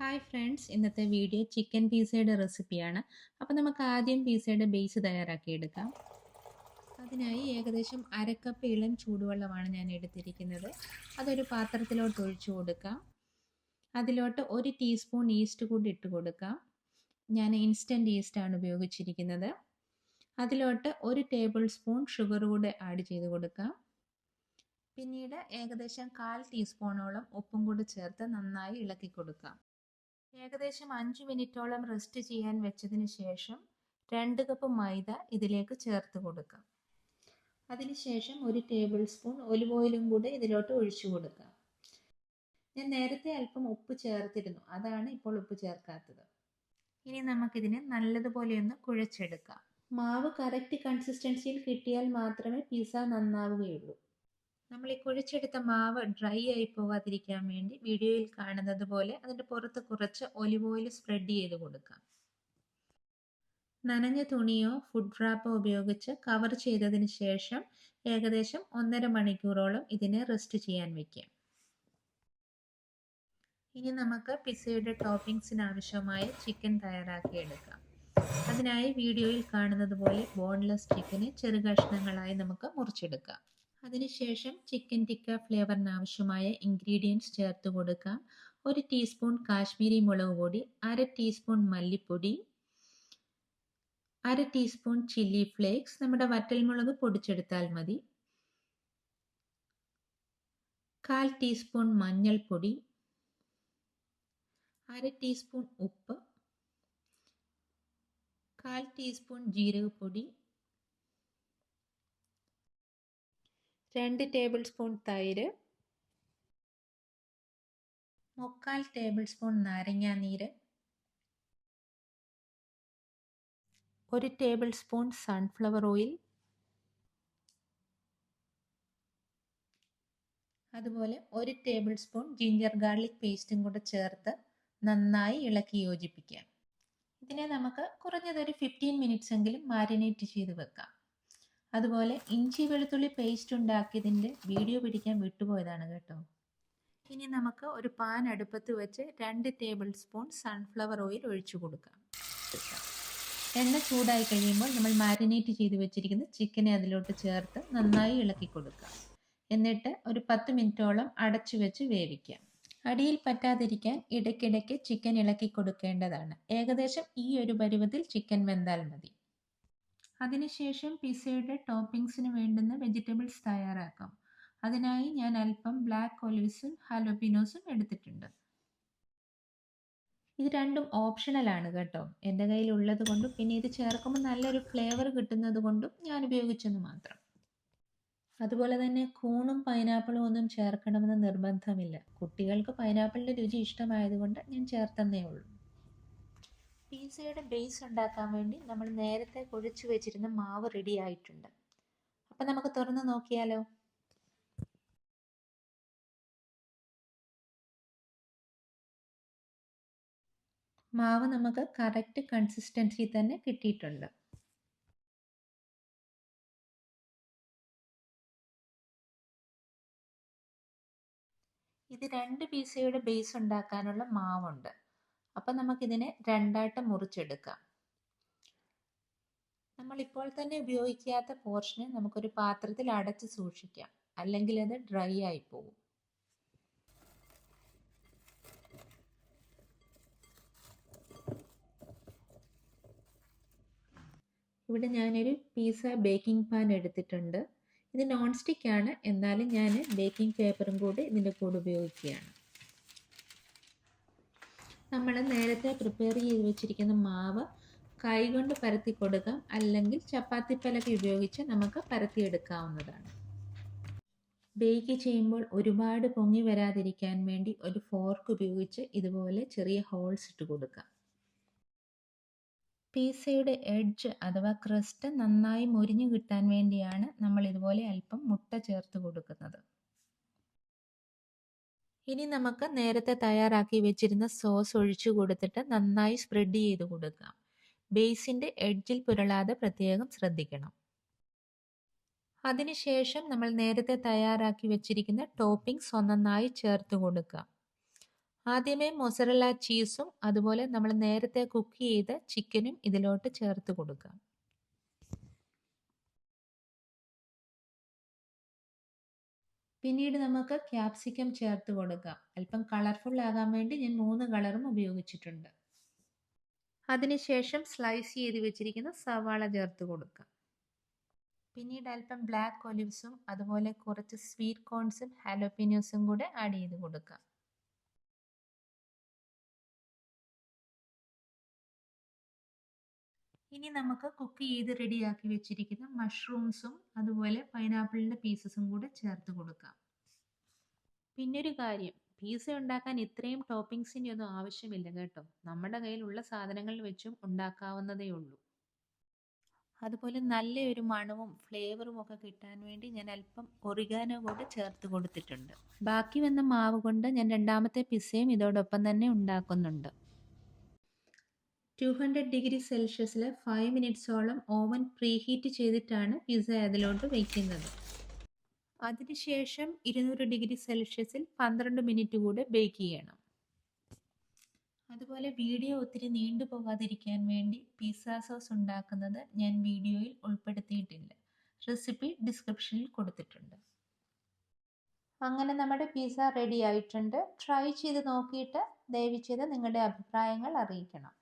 Hi friends ഇന്നത്തെ video chicken പീസയുടെ റെസിപ്പിയാണ് അപ്പോൾ നമുക്ക് ആദ്യം പീസയുടെ ബേസ് തയ്യാറാക്കിയെടുക്കാം. അതിനായി ഏകദേശം അരക്കപ്പ് ഇളം ചൂടുവെള്ളമാണ് ഞാൻ എടുത്തിരിക്കുന്നത്. അതൊരു പാത്രത്തിലോട്ട് ഒഴിച്ചു കൊടുക്കാം. അതിലോട്ട് ഒരു ടീസ്പൂൺ ഈസ്റ്റ് കൂടി ഇട്ട് കൊടുക്കാം. ഞാൻ ഇൻസ്റ്റന്റ് ഈസ്റ്റാണ് ഉപയോഗിച്ചിരിക്കുന്നത്. അതിലോട്ട് ഒരു ടേബിൾ സ്പൂൺ ഷുഗർ കൂടെ ആഡ് ചെയ്ത് കൊടുക്കാം. പിന്നീട് ഏകദേശം കാൽ ടീസ്പൂണോളം ഉപ്പും കൂടി ചേർത്ത് നന്നായി ഇളക്കി കൊടുക്കാം. ഏകദേശം അഞ്ച് മിനിറ്റോളം റെസ്റ്റ് ചെയ്യാൻ വെച്ചതിന് ശേഷം രണ്ട് കപ്പ് മൈദ ഇതിലേക്ക് ചേർത്ത് കൊടുക്കാം. അതിനുശേഷം ഒരു ടേബിൾ സ്പൂൺ ഒലിവ് ഓയിലും കൂടെ ഇതിലോട്ട് ഒഴിച്ചു കൊടുക്കാം. ഞാൻ നേരത്തെ അല്പം ഉപ്പ് ചേർത്തിരുന്നു. അതാണ് ഇപ്പോൾ ഉപ്പ് ചേർക്കാത്തത്. ഇനി നമുക്കിതിനെ നല്ലതുപോലെ ഒന്ന് കുഴച്ചെടുക്കാം. മാവ് കറക്റ്റ് കൺസിസ്റ്റൻസിയിൽ കിട്ടിയാൽ മാത്രമേ പിസ്സ നന്നാവുകയുള്ളൂ. നമ്മൾ ഈ കുഴിച്ചെടുത്ത മാവ് ഡ്രൈ ആയി പോകാതിരിക്കാൻ വേണ്ടി വീഡിയോയിൽ കാണുന്നത് പോലെ അതിന്റെ പുറത്ത് കുറച്ച് ഒലിവ് ഓയിൽ സ്പ്രെഡ് ചെയ്ത് കൊടുക്കാം. നനഞ്ഞ തുണിയോ ഫുഡ് റാപ്പോ ഉപയോഗിച്ച് കവർ ചെയ്തതിന് ശേഷം ഏകദേശം ഒന്നര മണിക്കൂറോളം ഇതിനെ റെസ്റ്റ് ചെയ്യാൻ വെക്കുക ഇനി നമുക്ക് പിസയുടെ ടോപ്പിംഗ്സിന് ആവശ്യമായ ചിക്കൻ തയ്യാറാക്കിയെടുക്കാം അതിനായി വീഡിയോയിൽ കാണുന്നത് പോലെ ബോൺലെസ് ചിക്കനെ ചെറുകഷ്ണങ്ങളായി നമുക്ക് മുറിച്ചെടുക്കാം. അതിനുശേഷം ചിക്കൻ ടിക്ക ഫ്ലേവറിന് ആവശ്യമായ ഇൻഗ്രീഡിയൻസ് ചേർത്ത് കൊടുക്കാം. ഒരു ടീസ്പൂൺ കാശ്മീരി മുളക് പൊടി അര ടീസ്പൂൺ മല്ലിപ്പൊടി അര ടീസ്പൂൺ ചില്ലി ഫ്ലേക്സ് നമ്മുടെ വറ്റൽമുളക് പൊടിച്ചെടുത്താൽ മതി. കാൽ ടീസ്പൂൺ മഞ്ഞൾപ്പൊടി അര ടീസ്പൂൺ ഉപ്പ് കാൽ ടീസ്പൂൺ ജീരകപ്പൊടി രണ്ട് ടേബിൾ സ്പൂൺ തൈര്. മുക്കാൽ ടേബിൾ സ്പൂൺ നാരങ്ങാനീര് ഒരു ടേബിൾ സ്പൂൺ സൺഫ്ലവർ ഓയിൽ അതുപോലെ ഒരു ടേബിൾ സ്പൂൺ ജിഞ്ചർ ഗാർലിക് പേസ്റ്റും കൂടെ ചേർത്ത് നന്നായി ഇളക്കി യോജിപ്പിക്കാം. ഇതിനെ നമുക്ക് കുറഞ്ഞതൊരു ഫിഫ്റ്റീൻ മിനിറ്റ്സ് എങ്കിലും മാരിനേറ്റ് ചെയ്ത് വെക്കാം. അതുപോലെ ഇഞ്ചി വെളുത്തുള്ളി പേസ്റ്റ് ഉണ്ടാക്കിയതിന്റെ വീഡിയോ പിടിക്കാൻ വിട്ടുപോയതാണ് കേട്ടോ. ഇനി നമുക്ക് ഒരു പാൻ അടുപ്പത്ത് വെച്ച് രണ്ട് ടേബിൾ സ്പൂൺ സൺഫ്ലവർ ഓയിൽ ഒഴിച്ചു കൊടുക്കാം. എണ്ണ ചൂടായി കഴിയുമ്പോൾ നമ്മൾ മാരിനേറ്റ് ചെയ്ത് വെച്ചിരിക്കുന്ന ചിക്കനെ അതിലോട്ട് ചേർത്ത് നന്നായി ഇളക്കി കൊടുക്കാം. എന്നിട്ട് ഒരു പത്ത് മിനിറ്റോളം അടച്ചു വെച്ച് വേവിക്കാം. അടിയിൽ പറ്റാതിരിക്കാൻ ഇടയ്ക്കിടയ്ക്ക് ചിക്കൻ ഇളക്കി കൊടുക്കേണ്ടതാണ്. ഏകദേശം ഈ ഒരു പരുവത്തിൽ ചിക്കൻ വെന്താൽ മതി. അതിനുശേഷം പിസയുടെ ടോപ്പിംഗ്സിന് വേണ്ടുന്ന വെജിറ്റബിൾസ് തയ്യാറാക്കാം. അതിനായി ഞാൻ അല്പം ബ്ലാക്ക് ഒലിവ്സും ഹാലോപിനോസും എടുത്തിട്ടുണ്ട്. ഇത് രണ്ടും ഓപ്ഷണലാണ് കേട്ടോ. എന്റെ കയ്യിൽ ഉള്ളത് കൊണ്ടും പിന്നെ ഇത് ചേർക്കുമ്പോൾ നല്ലൊരു ഫ്ലേവർ കിട്ടുന്നത് കൊണ്ടും ഞാൻ ഉപയോഗിച്ചെന്ന് മാത്രം. അതുപോലെ തന്നെ കൂണും പൈനാപ്പിളും ഒന്നും ചേർക്കണമെന്ന് നിർബന്ധമില്ല. കുട്ടികൾക്ക് പൈനാപ്പിളിന്റെ രുചി ഇഷ്ടമായതുകൊണ്ട് ഞാൻ ചേർത്തെന്നേ ഉള്ളൂ. പിസയുടെ ബേസ് ഉണ്ടാക്കാൻ വേണ്ടി നമ്മൾ നേരത്തെ കുഴച്ചു വെച്ചിരുന്ന മാവ് റെഡി ആയിട്ടുണ്ട്. അപ്പം നമുക്ക് തുറന്ന് നോക്കിയാലോ? മാവ് നമുക്ക് കറക്റ്റ് കൺസിസ്റ്റൻസി തന്നെ കിട്ടിയിട്ടുണ്ട്. ഇത് രണ്ട് പിസയുടെ ബേസ് ഉണ്ടാക്കാനുള്ള മാവുണ്ട്. അപ്പം നമുക്കിതിനെ രണ്ടായിട്ട് മുറിച്ചെടുക്കാം. നമ്മൾ ഇപ്പോൾ തന്നെ ഉപയോഗിക്കാത്ത പോർഷനെ നമുക്കൊരു പാത്രത്തിൽ അടച്ച് സൂക്ഷിക്കാം. അല്ലെങ്കിൽ അത് ഡ്രൈ ആയി പോകും ഇവിടെ ഞാനൊരു പീസ ബേക്കിംഗ് പാൻ എടുത്തിട്ടുണ്ട്. ഇത് നോൺ സ്റ്റിക്ക് ആണ് എന്നാലും ഞാൻ ബേക്കിംഗ് പേപ്പറും കൂടി ഇതിന്റെ കൂടെ ഉപയോഗിക്കുകയാണ്. നമ്മൾ നേരത്തെ പ്രിപ്പയർ ചെയ്ത് വെച്ചിരിക്കുന്ന മാവ് കൈകൊണ്ട് പരത്തി കൊടുക്കാം. അല്ലെങ്കിൽ ചപ്പാത്തി പലക ഉപയോഗിച്ച് നമുക്ക് പരത്തിയെടുക്കാവുന്നതാണ് ബേക്ക് ചെയ്യുമ്പോൾ ഒരുപാട് പൊങ്ങി വരാതിരിക്കാൻ വേണ്ടി ഒരു ഫോർക്ക് ഉപയോഗിച്ച് ഇതുപോലെ ചെറിയ ഹോൾസ് ഇട്ട് കൊടുക്കാം. പീസയുടെ എഡ്ജ് അഥവാ ക്രസ്റ്റ് നന്നായി മുരിഞ്ഞു കിട്ടാൻ വേണ്ടിയാണ് നമ്മൾ ഇതുപോലെ അല്പം മുട്ട ചേർത്ത് കൊടുക്കുന്നത്. ഇനി നമുക്ക് നേരത്തെ തയ്യാറാക്കി വെച്ചിരുന്ന സോസ് ഒഴിച്ചു കൊടുത്തിട്ട് നന്നായി സ്പ്രെഡ് ചെയ്ത് കൊടുക്കാം ബേസിന്റെ എഡ്ജിൽ പുരളാതെ പ്രത്യേകം ശ്രദ്ധിക്കണം. അതിനുശേഷം നമ്മൾ നേരത്തെ തയ്യാറാക്കി വെച്ചിരിക്കുന്ന ടോപ്പിംഗ്സ് ഒന്നൊന്നായി ചേർത്ത് കൊടുക്കാം ആദ്യമേ മൊസറല്ല ചീസും അതുപോലെ നമ്മൾ നേരത്തെ കുക്ക് ചെയ്ത ചിക്കനും ഇതിലോട്ട് ചേർത്ത് കൊടുക്കാം പിന്നീട് നമുക്ക് ക്യാപ്സിക്കം ചേർത്ത് കൊടുക്കാം. അല്പം കളർഫുൾ ആകാൻ വേണ്ടി ഞാൻ മൂന്ന് കളറും ഉപയോഗിച്ചിട്ടുണ്ട്. അതിനുശേഷം സ്ലൈസ് ചെയ്ത് വെച്ചിരിക്കുന്ന സവാള ചേർത്ത് കൊടുക്കാം. പിന്നീട് അല്പം ബ്ലാക്ക് ഒലിവ്സും അതുപോലെ കുറച്ച് സ്വീറ്റ് കോൺസും ഹാലോപ്പിനോസും കൂടെ ആഡ് ചെയ്ത് കൊടുക്കാം. ഇനി നമുക്ക് കുക്ക് ചെയ്ത് റെഡിയാക്കി വെച്ചിരിക്കുന്ന മഷ്റൂംസും അതുപോലെ പൈനാപ്പിളിന്റെ പീസസും കൂടെ ചേർത്ത് കൊടുക്കാം. പിന്നൊരു കാര്യം പീസ ഉണ്ടാക്കാൻ ഇത്രയും ടോപ്പിംഗ്സിന്റെ ഒന്നും ആവശ്യമില്ല കേട്ടോ. നമ്മുടെ കയ്യിലുള്ള സാധനങ്ങൾ വെച്ചും ഉണ്ടാക്കാവുന്നതേ ഉള്ളൂ. അതുപോലെ നല്ലൊരു മണവും ഫ്ലേവറും ഒക്കെ കിട്ടാൻ വേണ്ടി ഞാൻ അല്പം ഒറിഗാനോ കൂടെ ചേർത്ത് കൊടുത്തിട്ടുണ്ട്. ബാക്കി വന്ന മാവ് കൊണ്ട് ഞാൻ രണ്ടാമത്തെ പിസയും ഇതോടൊപ്പം തന്നെ ഉണ്ടാക്കുന്നുണ്ട്. ടു ഹൺഡ്രഡ് ഡിഗ്രി സെൽഷ്യസിൽ ഫൈവ് മിനിറ്റ്സോളം ഓവൻ പ്രീഹീറ്റ് ചെയ്തിട്ടാണ് പിസ്സ അതിലോട്ട് വയ്ക്കുന്നത് അതിനുശേഷം ഇരുന്നൂറ് ഡിഗ്രി സെൽഷ്യസിൽ പന്ത്രണ്ട് മിനിറ്റ് കൂടെ ബേക്ക് ചെയ്യണം. അതുപോലെ വീഡിയോ ഒത്തിരി നീണ്ടു പോകാതിരിക്കാൻ വേണ്ടി പിസ്സ സോസ് ഉണ്ടാക്കുന്നത് ഞാൻ വീഡിയോയിൽ ഉൾപ്പെടുത്തിയിട്ടില്ല. റെസിപ്പി ഡിസ്ക്രിപ്ഷനിൽ കൊടുത്തിട്ടുണ്ട്. അങ്ങനെ നമ്മുടെ പിസ്സ റെഡി ആയിട്ടുണ്ട്. ട്രൈ ചെയ്ത് നോക്കിയിട്ട് ദയവ് ചെയ്ത് നിങ്ങളുടെ അഭിപ്രായങ്ങൾ അറിയിക്കണം.